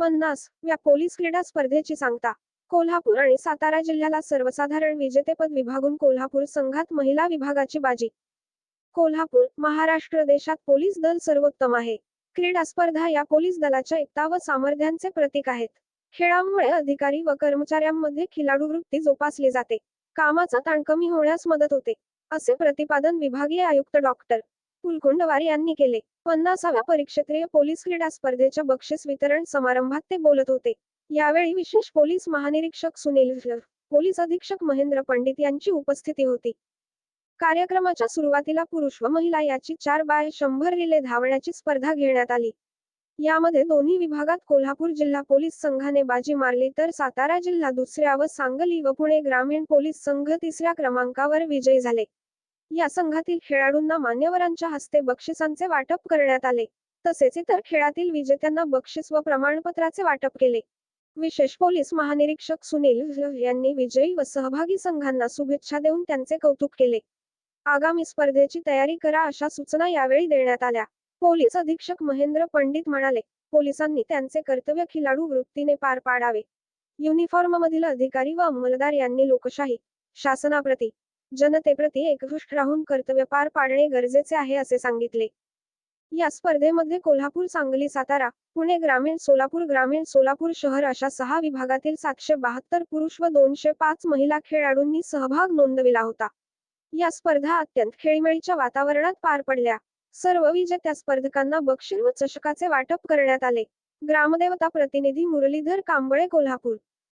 पन्नास व्या पोलीस क्रीडा स्पर्धेची सांगता. कोल्हापूर आणि सातारा जिल्ह्याला सर्वसाधारण विजेतेपद विभागून कोल्हापूर संघात महिला विभागाची बाजी. कोल्हापूर महाराष्ट्र देशात पोलीस दल सर्वोत्तम आहे. क्रीडा स्पर्धा या पोलीस दलाच्या एकता व सामर्थ्यांचे प्रतीक आहेत. खेळामुळे अधिकारी व कर्मचाऱ्यांमध्ये खिलाडू वृत्ती जोपासली जाते. कामाचा ताण कमी होण्यास मदत होते असे प्रतिपादन विभागीय आयुक्त डॉक्टर. कुलकुंडवार यांनी केले. पन्नासाव्या परिक्षेत्रीय पोलीस क्रीडा स्पर्धेच्या बक्षीस वितरण समारंभात ते बोलत होते. यावेळी विशेष पोलीस महानिरीक्षक सुनील पोलीस अधीक्षक महेंद्र पंडित यांची उपस्थिती होती. कार्यक्रमाच्या सुरुवातीला पुरुष व महिला याची चार बाय शंभर रिले धावण्याची स्पर्धा घेण्यात आली. यामध्ये दोन्ही विभागात कोल्हापूर जिल्हा पोलीस संघाने बाजी मारली तर सातारा जिल्हा दुसऱ्या व सांगली व पुणे ग्रामीण पोलीस संघ तिसऱ्या क्रमांकावर विजयी झाले. या संघातील खेळाडूंना मान्यवरांच्या हस्ते बक्षिसांचे वाटप करण्यात आले. तसेच इतर खेळातील विजेत्यांना बक्षीस व प्रमाणपत्राचे वाटप केले. विशेष पोलीस महानिरीक्षक सुनील यांनी विजयी व सहभागी संघांना शुभेच्छा देऊन त्यांचे कौतुक केले. आगामी स्पर्धेची तयारी करा अशा सूचना यावेळी देण्यात आल्या. पोलीस अधीक्षक महेंद्र पंडित म्हणाले पोलिसांनी त्यांचे कर्तव्य खिलाडू वृत्तीने पार पाडावे. युनिफॉर्म मधील अधिकारी व अंमलदार यांनी लोकशाही शासनाप्रती जनतेप्रती एकदृष्ट राहून कर्तव्य पार पाडणे गरजेचे आहे असे सांगितले. या स्पर्धेमध्ये कोल्हापूर सांगली सातारा पुणे ग्रामीण सोलापूर ग्रामीण सोलापूर शहर अशा सहा विभागातील सातशे बहात्तर पुरुष व दोनशे पाच महिला खेळाडूंनी सहभाग नोंदविला होता. या स्पर्धा अत्यंत खेळीमेळीच्या वातावरणात पार पडल्या. सर्व विजेत्या स्पर्धकांना बक्षीस व चषकाचे वाटप करण्यात आले. ग्रामदेवता प्रतिनिधी मुरलीधर कांबळे कोल्हापूर